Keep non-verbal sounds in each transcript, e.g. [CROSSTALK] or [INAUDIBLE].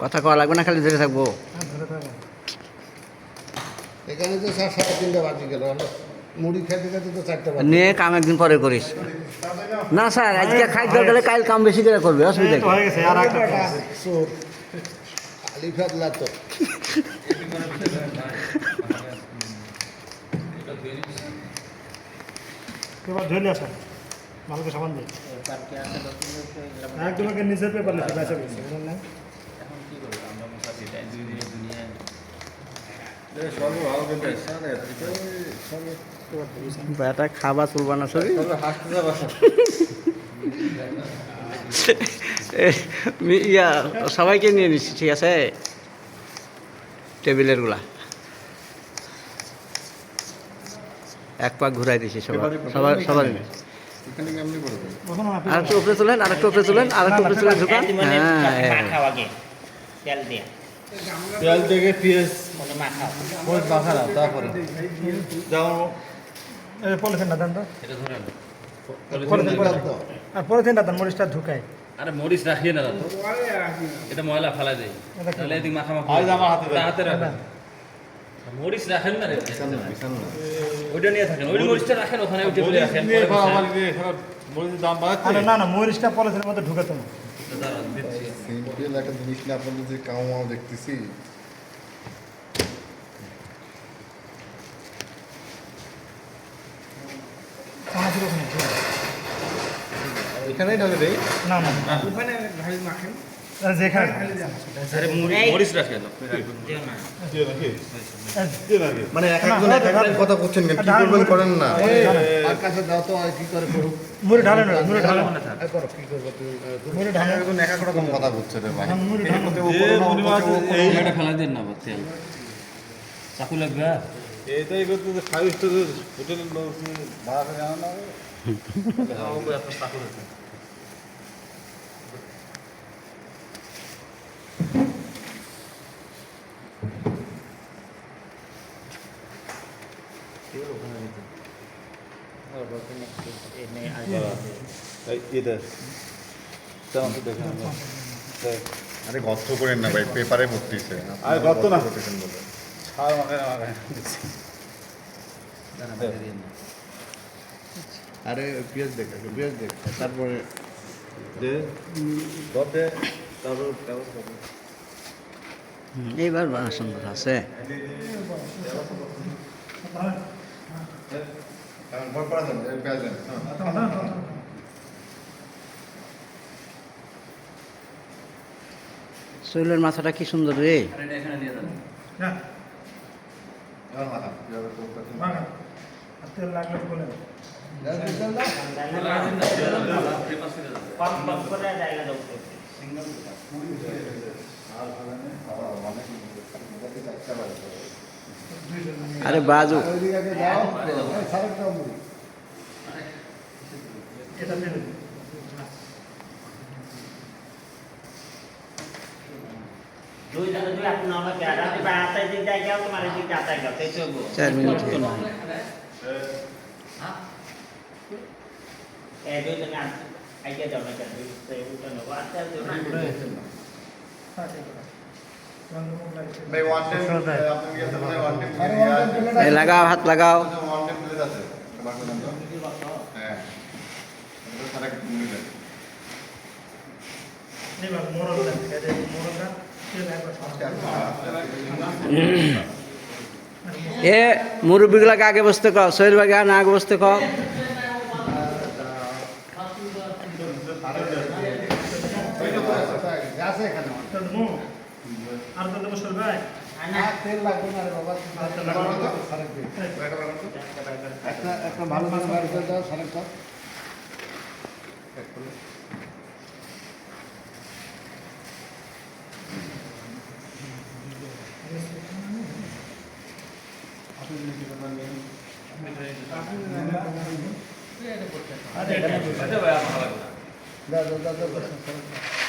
কথা কওয়া লাগবে না খালি ধরে থাকব। এখানে তো স্যার সাড়ে তিনটা বাজে গেল মুড়ি খেতে খেতে তো চারটা নিয়ে কাম একদিন পরে করিস। না স্যার আজকে খাইতে গেলে কাল কাম বেশি করে করবে অসুবিধা [LAUGHS] এবার ধরে আসা ভালো করে সাবান দিয়ে। একজনকে নিজের পেপার লিখে বেচা গেছে না? সবই ইয়া, সবাইকে নিয়ে নিচ্ছি ঠিক আছে? টেবিলেরগুলা। এক পাক ঘুরাই দিছি সবার। সবার সবার আর একটু উপরে তোলেন আর একটু উপরে তোলেন আর একটু উপরে তুলে ঢুকান। মানে হ্যাঁ। হ্যাঁ। মাখাও আগে। তেল থেকে মানে মাখা না তারপরে। যেমন এই পলিথিনটা দেন তো। আর পলিথিনটা দেন মরিচটা ঢুকাই। আরে মরিচ রাখিয়ে না তো। এটা ময়লা ফেলা যায় তাহলে এদিক মাখা মাখা আজ আমার হাতে। হাতে রাখেন মরিচ রাখেন না ওইটা নিয়ে থাকেন ওই মরিচটা রাখেন ওখানে ওই টেবিলে রাখেন মরিচের দাম বাড়াচ্ছে? না না মরিচটা পলিথিনের মধ্যে ঢুকাতো না সিম্পল একটা জিনিস না আপনাদের যে দেখতেছি। ওখানে। এখানেই ঢালে দেই? না না। আর যেখানে আরে মানে এক একজন এক এক কথা করছেন কেন? কি করবেন করেন না। আর কাছে দাও তো আর কি করে করুক? মুড়ি ঢালেন না, মুড়ি ঢালেন। আর করো কি করব তুমি? মুড়ি ঢালেন। একজন এক এক রকম কথা রে ভাই। হ্যাঁ, মুড়ি ঢালেন। যে মুড়ি মাছ এই এটা ফেলা দেন না তেল চাকু লাগবে আর? এইটাই করতে যে ফাইভ স্টার হোটেলের ভাড়া করে আনা না। এই এটা তেমন তো দেখে আমরা দেখ আরে গর্ত করেন না ভাই পেপারে পড়তেছে আরে গর্ত না। আরে পেঁয়াজ দেখ পেঁয়াজ দেখ তারপরে এইবার বানা আছে ভয় করা যাবে পেঁয়াজ দেন হ্যাঁ। শৈলের মাথাটা কি সুন্দর রে আর এটা এখানে দিয়ে দেন হ্যাঁ আর মাথা, কীভাবে করতে হয়। মাখা। আর তেল লাগলে বলে দাও। কম কম করে আগে আচ্ছা মনে লাগাও হাত লাগাও। হ্যাঁ। তেল একবার সরান। এ মুরব্বীগুলাকে আগে বসতে কও বাগে না আগে বসতে কও একটা একটা ভালো মাছ বার করে দাও সারেক দাও দাও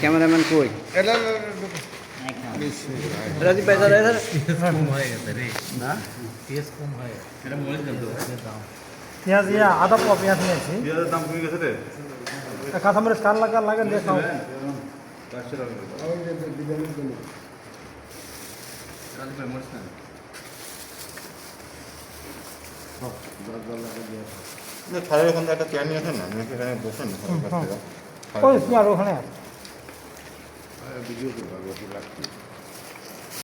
ক্যামেরাম্যান কই? এটা রাজীব ভাই দাদা এধারে। পেঁয়াজ ইয়া আদা পাওয়া পেঁয়াজ নিয়েছি। পেঁয়াজের দাম কমে গেছে রে। কাঁচামরিচ কার লাগা লাগে দেখাও চারশো টাকা ছাড়ের ওখানে একটা চেয়ার নিয়ে আসেন না? আপনি সেখানে বসেন ওখানে ওখানে আছে? ভিডিও করব লাগছে